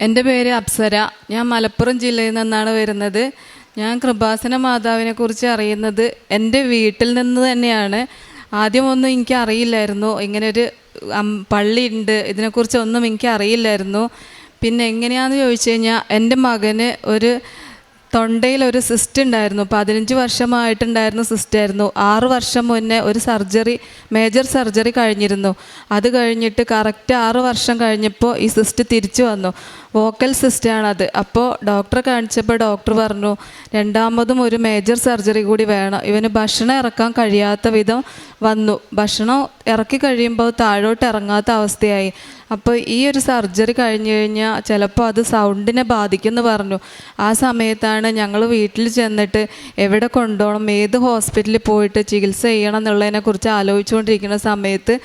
എന്റെ പേര് അപ്സര. ഞാൻ മലപ്പുറം ജില്ലയിൽ നിന്നാണ് വരുന്നത്. ഞാൻ കൃപാസന മാതാവിനെ കുറിച്ച് അറിയുന്നത് എന്റെ വീട്ടിൽ നിന്ന് തന്നെയാണ്. ആദ്യമൊന്നും എനിക്ക് അറിയില്ലായിരുന്നു. ഇങ്ങനെ ഒരു ഉണ്ട്. പള്ളിയുണ്ട് ഇതിനെക്കുറിച്ചൊന്നും എനിക്ക് അറിയില്ലായിരുന്നു. പിന്നെ എങ്ങനെയാണെന്ന് ചോദിച്ചു കഴിഞ്ഞാൽ എന്റെ മകന് ഒരു തൊണ്ടയിൽ ഒരു സിസ്റ്റ് ഉണ്ടായിരുന്നു. പതിനഞ്ച് വർഷമായിട്ടുണ്ടായിരുന്ന സിസ്റ്റായിരുന്നു ആറ് വർഷം മുന്നേ ഒരു സർജറി മേജർ സർജറി കഴിഞ്ഞിരുന്നു. അത് കഴിഞ്ഞിട്ട് കറക്റ്റ് ആറ് വർഷം കഴിഞ്ഞപ്പോൾ ഈ സിസ്റ്റ് തിരിച്ചു വന്നു. വോക്കൽ സിസ്റ്റാണത്. അപ്പോൾ ഡോക്ടറെ കാണിച്ചപ്പോൾ ഡോക്ടർ പറഞ്ഞു രണ്ടാമതും ഒരു മേജർ സർജറി കൂടി വേണം. ഇവന് ഭക്ഷണം ഇറക്കാൻ കഴിയാത്ത വിധം വന്നു. ഭക്ഷണം ഇറക്കി കഴിയുമ്പോൾ താഴോട്ട് ഇറങ്ങാത്ത അവസ്ഥയായി. അപ്പോൾ ഈ ഒരു സർജറി കഴിഞ്ഞു കഴിഞ്ഞാൽ ചിലപ്പോൾ അത് സൗണ്ടിനെ ബാധിക്കുമെന്ന് പറഞ്ഞു. ആ സമയത്താണ് ഞങ്ങൾ വീട്ടിൽ ചെന്നിട്ട് എവിടെ കൊണ്ടുപോകണം ഏത് ഹോസ്പിറ്റലിൽ പോയിട്ട് ചികിത്സ ചെയ്യണം എന്നുള്ളതിനെക്കുറിച്ച് ആലോചിച്ചുകൊണ്ടിരിക്കുന്ന സമയത്ത്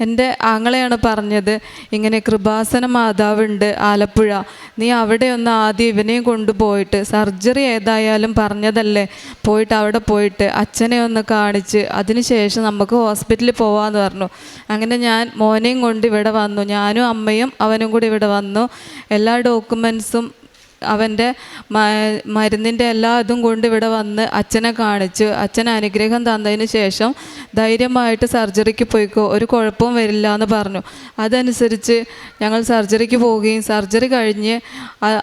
എന്റെ ആങ്ങളെയാണ് പറഞ്ഞത് ഇങ്ങനെ കൃപാസന മാതാവുണ്ട് ആലപ്പുഴ നീ അവിടെ ഒന്ന് ആദ്യം ഇവനെയും കൊണ്ടുപോയിട്ട് സർജറി ഏതായാലും പറഞ്ഞതല്ലേ? പോയിട്ട് അവിടെ പോയിട്ട് അച്ഛനെ ഒന്ന് കാണിച്ച് അതിനുശേഷം നമുക്ക് ഹോസ്പിറ്റലിൽ പോവാമെന്ന് പറഞ്ഞു. അങ്ങനെ ഞാൻ മോനെയും കൊണ്ട് ഇവിടെ വന്നു. ഞാനും അമ്മയും അവനും കൂടി ഇവിടെ വന്നു. എല്ലാ ഡോക്യുമെൻസും അവന്റെ മരുന്നിന്റെ എല്ലാ ഇതും കൊണ്ട് ഇവിടെ വന്ന് അച്ഛനെ കാണിച്ചു. അച്ഛൻ അനുഗ്രഹം തന്നതിന് ശേഷം ധൈര്യമായിട്ട് സർജറിക്ക് പോയിക്കോ. ഒരു കുഴപ്പവും വരില്ല എന്ന് പറഞ്ഞു. അതനുസരിച്ച് ഞങ്ങൾ സർജറിക്ക് പോവുകയും സർജറി കഴിഞ്ഞ്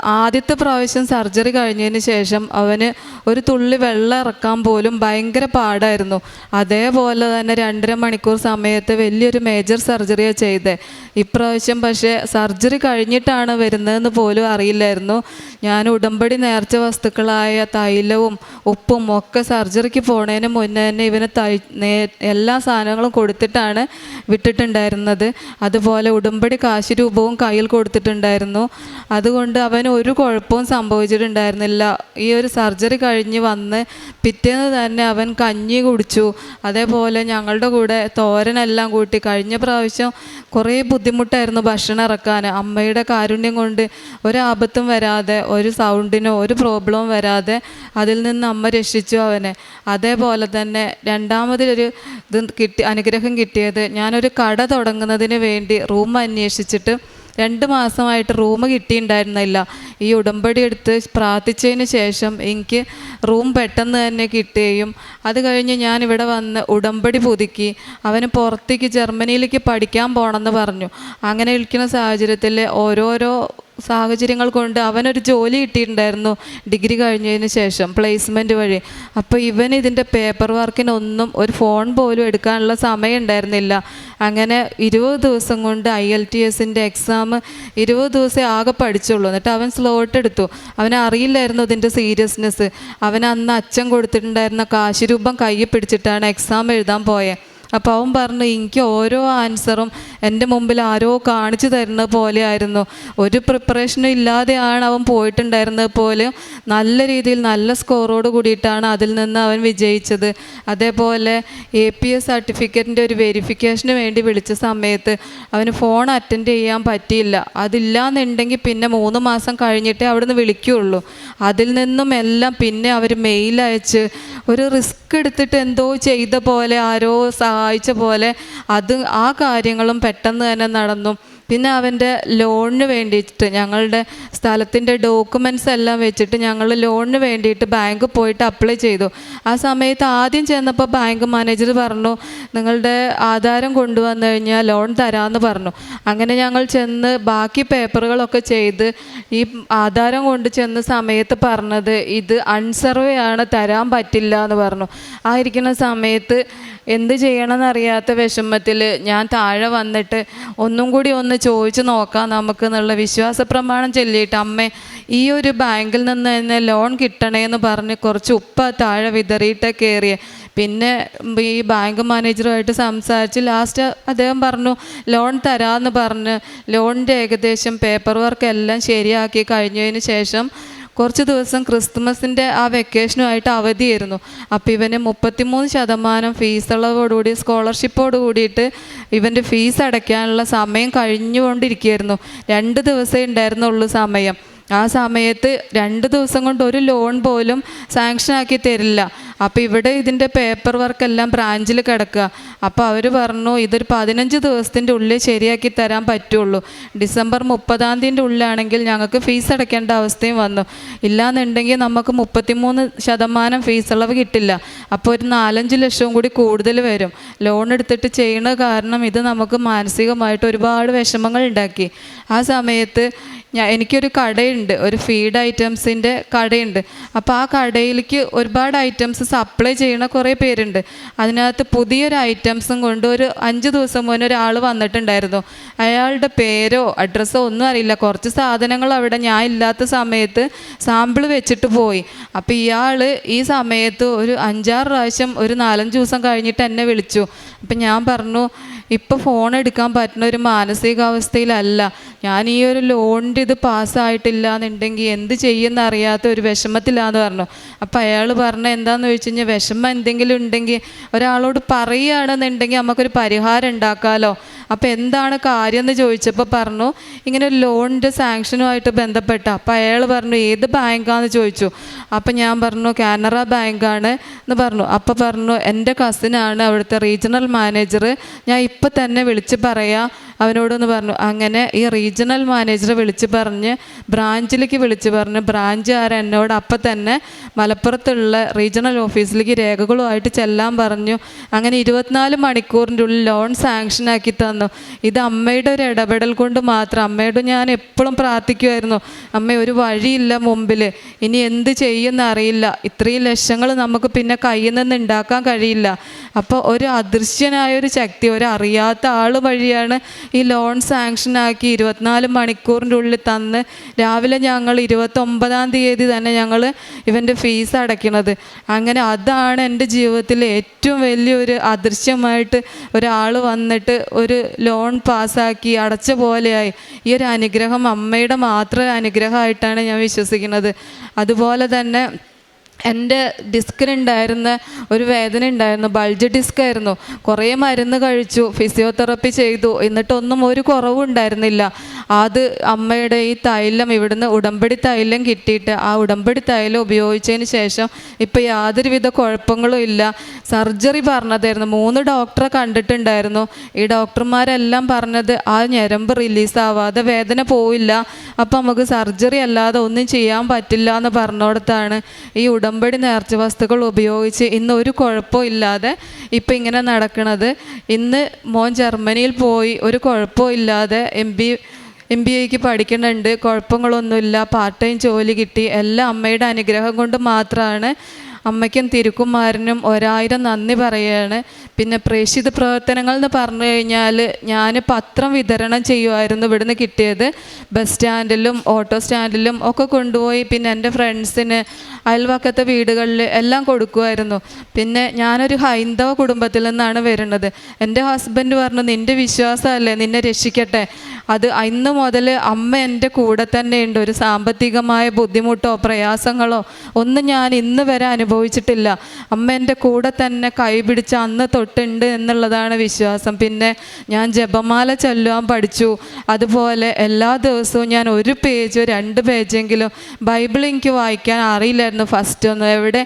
ആദ്യത്തെ പ്രാവശ്യം സർജറി കഴിഞ്ഞതിന് ശേഷം അവന് ഒരു തുള്ളി വെള്ളം ഇറക്കാൻ പോലും ഭയങ്കര പാടായിരുന്നു. അതേപോലെ തന്നെ രണ്ടര മണിക്കൂർ സമയത്ത് വലിയൊരു മേജർ സർജറിയാണ് ചെയ്തത് ഇപ്രാവശ്യം പക്ഷേ സർജറി കഴിഞ്ഞിട്ടാണ് വരുന്നതെന്ന് പോലും അറിയില്ലായിരുന്നു. ഞാൻ ഉടമ്പടി നേർച്ച വസ്തുക്കളായ തൈലവും ഉപ്പും ഒക്കെ സർജറിക്ക് പോണതിന് മുന്നേ തന്നെ ഇവന് തൈ എല്ലാ സാധനങ്ങളും കൊടുത്തിട്ടാണ് വിട്ടിട്ടുണ്ടായിരുന്നത്. അതുപോലെ ഉടമ്പടി കാശ് രൂപവും കയ്യിൽ കൊടുത്തിട്ടുണ്ടായിരുന്നു. അതുകൊണ്ട് അവന് ഒരു കുഴപ്പവും സംഭവിച്ചിട്ടുണ്ടായിരുന്നില്ല. ഈ ഒരു സർജറി കഴിഞ്ഞ് വന്ന് പിറ്റേന്ന് തന്നെ അവൻ കഞ്ഞി കുടിച്ചു. അതേപോലെ ഞങ്ങളുടെ കൂടെ തോരനെല്ലാം കൂട്ടി. കഴിഞ്ഞ പ്രാവശ്യം കുറേ ബുദ്ധിമുട്ടായിരുന്നു ഭക്ഷണം ഇറക്കാൻ. അമ്മയുടെ കാരുണ്യം കൊണ്ട് ഒരാപത്തും വരാതെ ഒരു സൗണ്ടിനോ ഒരു പ്രോബ്ലവും വരാതെ അതിൽ നിന്ന് അമ്മ രക്ഷിച്ചു അവനെ. അതേപോലെ തന്നെ രണ്ടാമതൊരു ഇത് കിട്ടി അനുഗ്രഹം കിട്ടിയത് ഞാനൊരു കട തുടങ്ങുന്നതിന് വേണ്ടി റൂം അന്വേഷിച്ചിട്ട് രണ്ട് മാസമായിട്ട് റൂം കിട്ടിയിട്ടുണ്ടായിരുന്നില്ല. ഈ ഉടമ്പടി എടുത്ത് പ്രാർത്ഥിച്ചതിന് ശേഷം എനിക്ക് റൂം പെട്ടെന്ന് തന്നെ കിട്ടുകയും അത് കഴിഞ്ഞ് ഞാൻ ഇവിടെ വന്ന് ഉടമ്പടി പുതുക്കി അവന് പുറത്തേക്ക് ജർമ്മനിയിലേക്ക് പഠിക്കാൻ പോകണമെന്ന് പറഞ്ഞു. അങ്ങനെ ഇരിക്കുന്ന സാഹചര്യത്തിൽ ഓരോരോ സാഹചര്യങ്ങൾ കൊണ്ട് അവനൊരു ജോലി കിട്ടിയിട്ടുണ്ടായിരുന്നു. ഡിഗ്രി കഴിഞ്ഞതിന് ശേഷം പ്ലേസ്മെന്റ് വഴി. അപ്പോൾ ഇവൻ ഇതിന്റെ പേപ്പർ വർക്കിനൊന്നും ഒരു ഫോൺ പോലും എടുക്കാനുള്ള സമയം ഉണ്ടായിരുന്നില്ല അങ്ങനെ ഇരുപത് ദിവസം കൊണ്ട് ഐ എൽ ടി എസിന്റെ എക്സാം ഇരുപത് ദിവസം ആകെ പഠിച്ചുള്ളൂ. എന്നിട്ട് അവൻ സ്ലോട്ട് എടുത്തു. അവന് അറിയില്ലായിരുന്നു ഇതിന്റെ സീരിയസ്നെസ് അവൻ അന്ന് അച്ഛൻ കൊടുത്തിട്ടുണ്ടായിരുന്ന കാശ് രൂപം കയ്യിൽ പിടിച്ചിട്ടാണ് എക്സാം എഴുതാൻ പോയത് അപ്പോൾ അവൻ പറഞ്ഞു എനിക്ക് ഓരോ ആൻസറും എന്റെ മുമ്പിൽ ആരോ കാണിച്ചു തരുന്നത് പോലെയായിരുന്നു ഒരു പ്രിപ്പറേഷനും ഇല്ലാതെയാണ് അവൻ പോയിട്ടുണ്ടായിരുന്നത് പോലും. നല്ല രീതിയിൽ നല്ല സ്കോറോട് കൂടിയിട്ടാണ് അതിൽ നിന്ന് അവൻ വിജയിച്ചത്. അതേപോലെ എ പി എസ് സർട്ടിഫിക്കറ്റിന്റെ ഒരു വെരിഫിക്കേഷന് വേണ്ടി വിളിച്ച സമയത്ത് അവന് ഫോൺ അറ്റൻഡ് ചെയ്യാൻ പറ്റിയില്ല. അതില്ലാന്നുണ്ടെങ്കിൽ പിന്നെ മൂന്ന് മാസം കഴിഞ്ഞിട്ടേ അവിടുന്ന് വിളിക്കുകയുള്ളൂ. അതിൽ നിന്നും എല്ലാം പിന്നെ അവർ മെയിൽ അയച്ച് ഒരു റിസ്ക് എടുത്തിട്ട് എന്തോ ചെയ്ത പോലെ ആരോ സഹായിച്ച പോലെ അത് ആ കാര്യങ്ങളും പെട്ടെന്ന് തന്നെ നടന്നു. പിന്നെ അവന്റെ ലോണിന് വേണ്ടിയിട്ട് ഞങ്ങളുടെ സ്ഥലത്തിന്റെ ഡോക്യുമെന്റ്സ് എല്ലാം വെച്ചിട്ട് ഞങ്ങൾ ലോണിന് വേണ്ടിയിട്ട് ബാങ്ക് പോയിട്ട് അപ്ലൈ ചെയ്തു. ആ സമയത്ത് ആദ്യം ചെന്നപ്പോൾ ബാങ്ക് മാനേജർ പറഞ്ഞു നിങ്ങളുടെ ആധാരം കൊണ്ടുവന്നു കഴിഞ്ഞാൽ ലോൺ തരാമെന്ന് പറഞ്ഞു. അങ്ങനെ ഞങ്ങൾ ചെന്ന് ബാക്കി പേപ്പറുകളൊക്കെ ചെയ്ത് ഈ ആധാരം കൊണ്ട് ചെന്ന സമയത്ത് പറഞ്ഞത് ഇത് അൺസർവേ ആണ് തരാൻ പറ്റില്ല എന്ന് പറഞ്ഞു. ആ ഇരിക്കുന്ന സമയത്ത് എന്ത് ചെയ്യണമെന്നറിയാത്ത വിഷമത്തിൽ ഞാൻ താഴെ വന്നിട്ട് ഒന്നും കൂടി ഒന്ന് ചോദിച്ചു നോക്കാം നമുക്ക് എന്നുള്ള വിശ്വാസ പ്രമാണം ചൊല്ലിയിട്ട് അമ്മ ഈ ഒരു ബാങ്കിൽ നിന്ന് തന്നെ ലോൺ കിട്ടണേ എന്ന് പറഞ്ഞ് കുറച്ച് ഉപ്പ താഴെ വിതറിയിട്ട് കയറിയ പിന്നെ ഈ ബാങ്ക് മാനേജറുമായിട്ട് സംസാരിച്ച് ലാസ്റ്റ് അദ്ദേഹം പറഞ്ഞു ലോൺ തരാമെന്ന് പറഞ്ഞ് ലോണിന്റെ ഏകദേശം പേപ്പർ വർക്ക് എല്ലാം ശരിയാക്കി കഴിഞ്ഞതിന് ശേഷം കുറച്ച് ദിവസം ക്രിസ്തുമസിന്റെ ആ വെക്കേഷനുമായിട്ട് അവധിയായിരുന്നു. അപ്പോൾ ഇവന് മുപ്പത്തിമൂന്ന് ശതമാനം ഫീസ് സ്കോളർഷിപ്പോട് കൂടിയിട്ട് ഇവന്റെ ഫീസ് അടയ്ക്കാനുള്ള സമയം കഴിഞ്ഞുകൊണ്ടിരിക്കുകയായിരുന്നു. രണ്ട് ദിവസമേ ഉണ്ടായിരുന്നുള്ളൂ സമയം. ആ സമയത്ത് രണ്ട് ദിവസം കൊണ്ട് ഒരു ലോൺ പോലും സാങ്ഷൻ ആക്കി തരില്ല. അപ്പോൾ ഇവിടെ ഇതിന്റെ പേപ്പർ വർക്ക് എല്ലാം ബ്രാഞ്ചിൽ കിടക്കുക. അപ്പോൾ അവർ പറഞ്ഞു ഇതൊരു പതിനഞ്ച് ദിവസത്തിന്റെ ഉള്ളിൽ ശരിയാക്കി തരാൻ പറ്റുള്ളൂ. ഡിസംബർ മുപ്പതാം തീയതിന്റെ ഉള്ളിലാണെങ്കിൽ ഞങ്ങൾക്ക് ഫീസ് അടയ്ക്കേണ്ട അവസ്ഥയും വന്നു. ഇല്ലാന്നുണ്ടെങ്കിൽ നമുക്ക് മുപ്പത്തിമൂന്ന് ശതമാനം ഫീസ് ഇളവ് കിട്ടില്ല. അപ്പോൾ ഒരു നാലഞ്ച് ലക്ഷവും കൂടി കൂടുതൽ വരും. ലോൺ എടുത്തിട്ട് ചെയ്യണ കാരണം ഇത് നമുക്ക് മാനസികമായിട്ട് ഒരുപാട് വിഷമങ്ങൾ ഉണ്ടാക്കി. ആ സമയത്ത് ഞാൻ എനിക്കൊരു കടയുണ്ട്. ഒരു ഫീഡ് ഐറ്റംസിന്റെ കടയുണ്ട്. അപ്പോൾ ആ കടയിലേക്ക് ഒരുപാട് ഐറ്റംസ് സപ്ലൈ ചെയ്യണ കുറേ പേരുണ്ട്. അതിനകത്ത് പുതിയൊരു ഐറ്റംസും കൊണ്ട് ഒരു അഞ്ച് ദിവസം മുന്നേ ഒരാൾ വന്നിട്ടുണ്ടായിരുന്നു. അയാളുടെ പേരോ അഡ്രസ്സോ ഒന്നും അറിയില്ല. കുറച്ച് സാധനങ്ങൾ അവിടെ ഞാൻ ഇല്ലാത്ത സമയത്ത് സാമ്പിൾ വെച്ചിട്ട് പോയി. അപ്പോൾ ഇയാൾ ഈ സമയത്ത് ഒരു അഞ്ചാറ് പ്രാവശ്യം ഒരു നാലഞ്ച് ദിവസം കഴിഞ്ഞിട്ട് എന്നെ വിളിച്ചു. അപ്പം ഞാൻ പറഞ്ഞു ഇപ്പോൾ ഫോൺ എടുക്കാൻ പറ്റുന്ന ഒരു മാനസികാവസ്ഥയിലല്ല. ഞാൻ ഈ ഒരു ലോണിന്റെ ഇത് പാസ്സായിട്ടില്ല എന്നുണ്ടെങ്കിൽ എന്ത് ചെയ്യുന്ന അറിയാത്ത ഒരു വിഷമത്തിലാന്ന് പറഞ്ഞു. അപ്പോൾ അയാൾ പറഞ്ഞ എന്താണെന്ന് ചോദിച്ചു കഴിഞ്ഞാൽ വിഷമം എന്തെങ്കിലും ഉണ്ടെങ്കിൽ ഒരാളോട് പറയുകയാണെന്നുണ്ടെങ്കിൽ നമുക്കൊരു പരിഹാരം ഉണ്ടാക്കാമല്ലോ അപ്പോൾ എന്താണ് കാര്യം എന്ന് ചോദിച്ചപ്പോൾ പറഞ്ഞു ഇങ്ങനെ ലോണിന്റെ സാങ്ഷനുമായിട്ട് ബന്ധപ്പെട്ട അപ്പോൾ അയാൾ പറഞ്ഞു ഏത് ബാങ്കാന്ന് ചോദിച്ചു. അപ്പോൾ ഞാൻ പറഞ്ഞു കാനറ ബാങ്കാണ് എന്ന് പറഞ്ഞു. അപ്പോൾ പറഞ്ഞു എന്റെ കസിനാണ് അവിടുത്തെ റീജിയണൽ മാനേജർ ഞാൻ ഇപ്പം തന്നെ വിളിച്ച് പറയാം. അവനോടൊന്ന് പറഞ്ഞു അങ്ങനെ ഈ റീജിയണൽ മാനേജറെ വിളിച്ച് പറഞ്ഞ് ബ്രാഞ്ചിലേക്ക് വിളിച്ച് പറഞ്ഞ് ബ്രാഞ്ചുകാർ എന്നോട് അപ്പം തന്നെ മലപ്പുറത്തുള്ള റീജിയണൽ ഓഫീസിലേക്ക് രേഖകളുമായിട്ട് ചെല്ലാൻ പറഞ്ഞു. അങ്ങനെ ഇരുപത്തിനാല് മണിക്കൂറിന്റെ ഉള്ളിൽ ലോൺ സാങ്ഷനാക്കി തന്നു. ഇത് അമ്മയുടെ ഒരു ഇടപെടൽ കൊണ്ട് മാത്രം. അമ്മയോട് ഞാൻ എപ്പോഴും പ്രാർത്ഥിക്കുമായിരുന്നു അമ്മ ഒരു വഴിയില്ല മുമ്പിൽ ഇനി എന്ത് ചെയ്യുമെന്ന് അറിയില്ല. ഇത്രയും ലക്ഷങ്ങൾ നമുക്ക് പിന്നെ കയ്യിൽ നിന്ന് ഉണ്ടാക്കാൻ കഴിയില്ല. അപ്പോൾ ഒരു അദൃശ്യനായ ഒരു ശക്തി ഒരു അറിയാത്ത ആൾ വഴിയാണ് ഈ ലോൺ സാങ്ഷനാക്കി ഇരുപത്തിനാല് മണിക്കൂറിന്റെ ഉള്ളിൽ തന്ന് രാവിലെ ഞങ്ങൾ ഇരുപത്തൊമ്പതാം തീയതി തന്നെ ഞങ്ങൾ ഇവന്റെ ഫീസ് അടയ്ക്കണത്. അങ്ങനെ അതാണ് എന്റെ ജീവിതത്തിൽ ഏറ്റവും വലിയൊരു അദൃശ്യമായിട്ട് ഒരാൾ വന്നിട്ട് ഒരു ലോൺ പാസ്സാക്കി അടച്ച പോലെയായി. ഈ ഒരു അനുഗ്രഹം അമ്മയുടെ മാത്രം അനുഗ്രഹമായിട്ടാണ് ഞാൻ വിശ്വസിക്കുന്നത്. അതുപോലെ തന്നെ എന്റെ ഡിസ്കിനുണ്ടായിരുന്ന ഒരു വേദന ഉണ്ടായിരുന്നു ബൾജ് ഡിസ്ക് ആയിരുന്നു. കുറേ മരുന്ന് കഴിച്ചു ഫിസിയോതെറപ്പി ചെയ്തു. എന്നിട്ടൊന്നും ഒരു കുറവും ഉണ്ടായിരുന്നില്ല അത് അമ്മയുടെ ഈ തൈലം ഇവിടുന്ന് ഉടമ്പടി തൈലം കിട്ടിയിട്ട് ആ ഉടമ്പടി തൈലം ഉപയോഗിച്ചതിന് ശേഷം ഇപ്പോൾ യാതൊരുവിധ കുഴപ്പങ്ങളും ഇല്ല. സർജറി പറഞ്ഞതായിരുന്നു. മൂന്ന് ഡോക്ടറെ കണ്ടിട്ടുണ്ടായിരുന്നു. ഈ ഡോക്ടർമാരെല്ലാം പറഞ്ഞത് ആ ഞരമ്പ് റിലീസാവാതെ വേദന പോവില്ല. അപ്പം നമുക്ക് സർജറി അല്ലാതെ ഒന്നും ചെയ്യാൻ പറ്റില്ല എന്ന് പറഞ്ഞോടത്താണ് ഈ ഉടമ്പടി നേർച്ച വസ്തുക്കൾ ഉപയോഗിച്ച് ഇന്ന് ഒരു കുഴപ്പവും ഇല്ലാതെ ഇപ്പം ഇങ്ങനെ നടക്കുന്നത് ഇന്ന് മോൻ ജർമ്മനിയിൽ പോയി ഒരു കുഴപ്പവും ഇല്ലാതെ എം ബി എം ബി എക്ക് പഠിക്കുന്നുണ്ട് കുഴപ്പങ്ങളൊന്നുമില്ല. പാർട്ട് ടൈം ജോലി കിട്ടി. എല്ലാം അമ്മയുടെ അനുഗ്രഹം കൊണ്ട് മാത്രമാണ് അമ്മയ്ക്കും തിരുക്കുമാരനും ഒരായിരം നന്ദി പറയുകയാണ് പിന്നെ പ്രേക്ഷിത പ്രവർത്തനങ്ങൾ എന്ന് പറഞ്ഞു കഴിഞ്ഞാൽ ഞാൻ പത്രം വിതരണം ചെയ്യുമായിരുന്നു ഇവിടുന്ന് കിട്ടിയത്. ബസ് സ്റ്റാൻഡിലും ഓട്ടോ സ്റ്റാൻഡിലും ഒക്കെ കൊണ്ടുപോയി. പിന്നെ എന്റെ ഫ്രണ്ട്സിന് അയൽവക്കത്തെ വീടുകളിൽ എല്ലാം കൊടുക്കുമായിരുന്നു പിന്നെ ഞാനൊരു ഹൈന്ദവ കുടുംബത്തിൽ നിന്നാണ് വരുന്നത്. എന്റെ ഹസ്ബൻഡ് പറഞ്ഞു നിന്റെ വിശ്വാസമല്ലേ? നിന്നെ രക്ഷിക്കട്ടെ? അത് ഇന്ന് മുതൽ അമ്മ എന്റെ കൂടെ തന്നെയുണ്ട്. ഒരു സാമ്പത്തികമായ ബുദ്ധിമുട്ടോ പ്രയാസങ്ങളോ ഒന്നും ഞാൻ ഇന്ന് വരെ അനുഭവിച്ചിട്ടില്ല. അമ്മ എന്റെ കൂടെ തന്നെ കൈപിടിച്ച് അന്ന് തൊട്ടുണ്ട് എന്നുള്ളതാണ് വിശ്വാസം. പിന്നെ ഞാൻ ജപമാല ചൊല്ലുവാൻ പഠിച്ചു. അതുപോലെ എല്ലാ ദിവസവും ഞാൻ ഒരു പേജോ രണ്ട് പേജെങ്കിലും ബൈബിൾ എനിക്ക് വായിക്കാൻ അറിയില്ലായിരുന്നു ഫസ്റ്റ് ഒന്നും. എവിടെ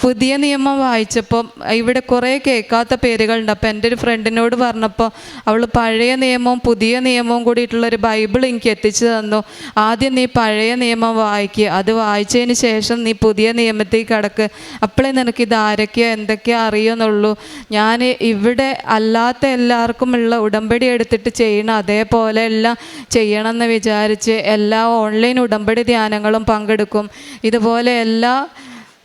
പുതിയ നിയമം വായിച്ചപ്പോൾ ഇവിടെ കുറേ കേൾക്കാത്ത പേരുകളുണ്ട്. അപ്പോൾ എന്റെ ഒരു ഫ്രണ്ടിനോട് പറഞ്ഞപ്പോൾ അവൾ പഴയ നിയമവും പുതിയ നിയമവും കൂടിയിട്ടുള്ളൊരു ബൈബിൾ എനിക്ക് എത്തിച്ചു തന്നു. ആദ്യം നീ പഴയ നിയമം വായിക്കുക അത് വായിച്ചതിന് ശേഷം നീ പുതിയ നിയമത്തിൽ കിടക്ക്. അപ്പോഴേ നിനക്ക് ഇത് ആരൊക്കെയോ എന്തൊക്കെയോ അറിയുന്നുള്ളൂ. ഞാൻ ഇവിടെ അല്ലാത്ത എല്ലാവർക്കുമുള്ള ഉടമ്പടി എടുത്തിട്ട് ചെയ്യണം അതേപോലെ എല്ലാം ചെയ്യണമെന്ന് വിചാരിച്ച് എല്ലാ ഓൺലൈൻ ഉടമ്പടി ധ്യാനങ്ങളും പങ്കെടുക്കും. ഇതുപോലെ എല്ലാ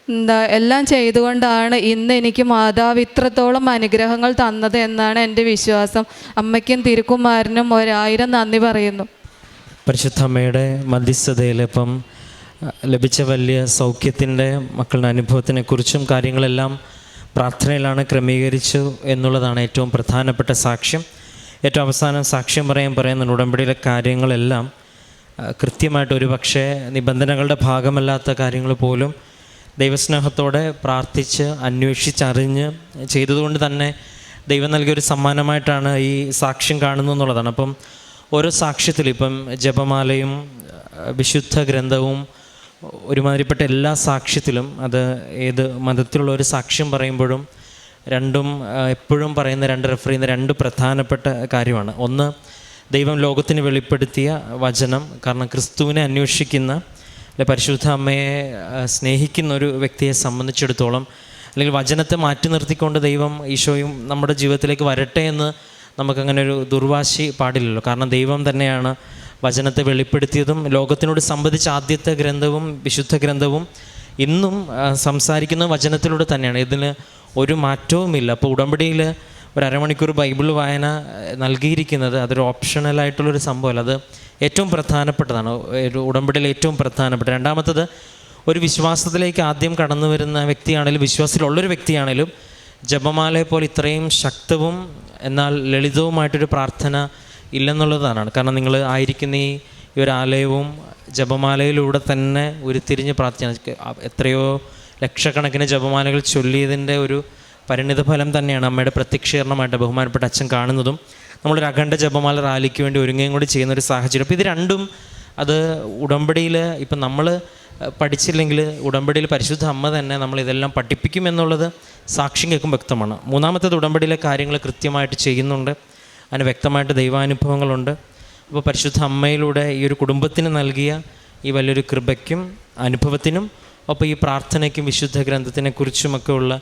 എന്താ എല്ലാം ചെയ്തുകൊണ്ടാണ് ഇന്ന് എനിക്ക് മാതാവ് ഇത്രത്തോളം അനുഗ്രഹങ്ങൾ തന്നത് എന്നാണ് എന്റെ വിശ്വാസം. അമ്മയ്ക്കും തിരുക്കുമാരനും ഒരായിരം നന്ദി പറയുന്നു. പരിശുദ്ധ അമ്മയുടെ മധ്യസ്ഥതയിലിപ്പം ലഭിച്ച വലിയ സൗഖ്യത്തിന്റെ മക്കളുടെ അനുഭവത്തിനെക്കുറിച്ചും കാര്യങ്ങളെല്ലാം പ്രാർത്ഥനയിലാണ് ക്രമീകരിച്ചു എന്നുള്ളതാണ് ഏറ്റവും പ്രധാനപ്പെട്ട സാക്ഷ്യം. ഏറ്റവും അവസാനം സാക്ഷ്യം പറയാൻ പറയുന്ന ഉടമ്പടിയിലെ കാര്യങ്ങളെല്ലാം കൃത്യമായിട്ട് ഒരു പക്ഷേ നിബന്ധനകളുടെ ഭാഗമല്ലാത്ത കാര്യങ്ങൾ പോലും ദൈവസ്നേഹത്തോടെ പ്രാർത്ഥിച്ച് അന്വേഷിച്ചറിഞ്ഞ് ചെയ്തതുകൊണ്ട് തന്നെ ദൈവം നൽകിയൊരു സമ്മാനമായിട്ടാണ് ഈ സാക്ഷ്യം കാണുന്നു എന്നുള്ളതാണ്. അപ്പം ഓരോ സാക്ഷ്യത്തിൽ ഇപ്പം ജപമാലയും വിശുദ്ധ ഗ്രന്ഥവും ഒരുമാതിരിപ്പെട്ട എല്ലാ സാക്ഷ്യത്തിലും അത് ഏത് മതത്തിലുള്ള ഒരു സാക്ഷ്യം പറയുമ്പോഴും രണ്ടും എപ്പോഴും പറയുന്ന രണ്ട് റെഫർ ചെയ്യുന്ന രണ്ട് പ്രധാനപ്പെട്ട കാര്യമാണ്. ഒന്ന് ദൈവം ലോകത്തിന് വെളിപ്പെടുത്തിയ വചനം കാരണം ക്രിസ്തുവിനെ അന്വേഷിക്കുന്ന അല്ലെ പരിശുദ്ധ അമ്മയെ സ്നേഹിക്കുന്ന ഒരു വ്യക്തിയെ സംബന്ധിച്ചിടത്തോളം അല്ലെങ്കിൽ വചനത്തെ മാറ്റി നിർത്തിക്കൊണ്ട് ദൈവം ഈശോയും നമ്മുടെ ജീവിതത്തിലേക്ക് വരട്ടെ എന്ന് നമുക്കങ്ങനെ ഒരു ദുർവാശി പാടില്ലല്ലോ. കാരണം ദൈവം തന്നെയാണ് വചനത്തെ വെളിപ്പെടുത്തിയതും ലോകത്തിനോട് സംബന്ധിച്ച ആദ്യത്തെ ഗ്രന്ഥവും വിശുദ്ധ ഗ്രന്ഥവും ഇന്നും സംസാരിക്കുന്ന വചനത്തിലൂടെ തന്നെയാണ്. ഇതിന് ഒരു മാറ്റവുമില്ല. അപ്പോൾ ഉടമ്പടിയിൽ ഒരു അരമണിക്കൂർ ബൈബിൾ വായന നൽകിയിരിക്കുന്നത് അതൊരു ഓപ്ഷണലായിട്ടുള്ളൊരു സംഭവമല്ല. അത് ഏറ്റവും പ്രധാനപ്പെട്ടതാണ്. ഒരു ഉടമ്പടിയിൽ ഏറ്റവും പ്രധാനപ്പെട്ട രണ്ടാമത്തത് ഒരു വിശ്വാസത്തിലേക്ക് ആദ്യം കടന്നു വരുന്ന വ്യക്തിയാണെങ്കിലും വിശ്വാസത്തിലുള്ളൊരു വ്യക്തിയാണെങ്കിലും ജപമാലയെ പോലെ ഇത്രയും ശക്തവും എന്നാൽ ലളിതവുമായിട്ടൊരു പ്രാർത്ഥന ഇല്ലെന്നുള്ളതാണ്. കാരണം നിങ്ങൾ ആയിരിക്കുന്ന ഈ ഒരു ആലയവും ജപമാലയിലൂടെ തന്നെ ഉരുത്തിരിഞ്ഞ് പ്രാർത്ഥന എത്രയോ ലക്ഷക്കണക്കിന് ജപമാലകൾ ചൊല്ലിയതിന്റെ ഒരു പരിണിത ഫലം തന്നെയാണ് അമ്മയുടെ പ്രത്യക്ഷീകരണമായിട്ട് ബഹുമാനപ്പെട്ട അച്ഛൻ കാണുന്നതും. നമ്മളൊരു അഖണ്ഡ ജപമാല റാലിക്ക് വേണ്ടി ഒരുങ്ങുകയും കൂടി ചെയ്യുന്ന ഒരു സാഹചര്യം. അപ്പോൾ ഇത് രണ്ടും അത് ഉടമ്പടിയിൽ ഇപ്പം നമ്മൾ പഠിച്ചില്ലെങ്കിൽ ഉടമ്പടിയിൽ പരിശുദ്ധ അമ്മ തന്നെ നമ്മൾ ഇതെല്ലാം പഠിപ്പിക്കുമെന്നുള്ളത് സാക്ഷ്യം കേൾക്കും വ്യക്തമാണ്. മൂന്നാമത്തേത് ഉടമ്പടിയിലെ കാര്യങ്ങൾ കൃത്യമായിട്ട് ചെയ്യുന്നുണ്ട്. അതിന് വ്യക്തമായിട്ട് ദൈവാനുഭവങ്ങളുണ്ട്. അപ്പോൾ പരിശുദ്ധ അമ്മയിലൂടെ ഈ ഒരു കുടുംബത്തിന് നൽകിയ ഈ വലിയൊരു കൃപയ്ക്കും അനുഭവത്തിനും ഒപ്പം ഈ പ്രാർത്ഥനയ്ക്കും വിശുദ്ധ ഗ്രന്ഥത്തിനെക്കുറിച്ചുമൊക്കെ ഉള്ള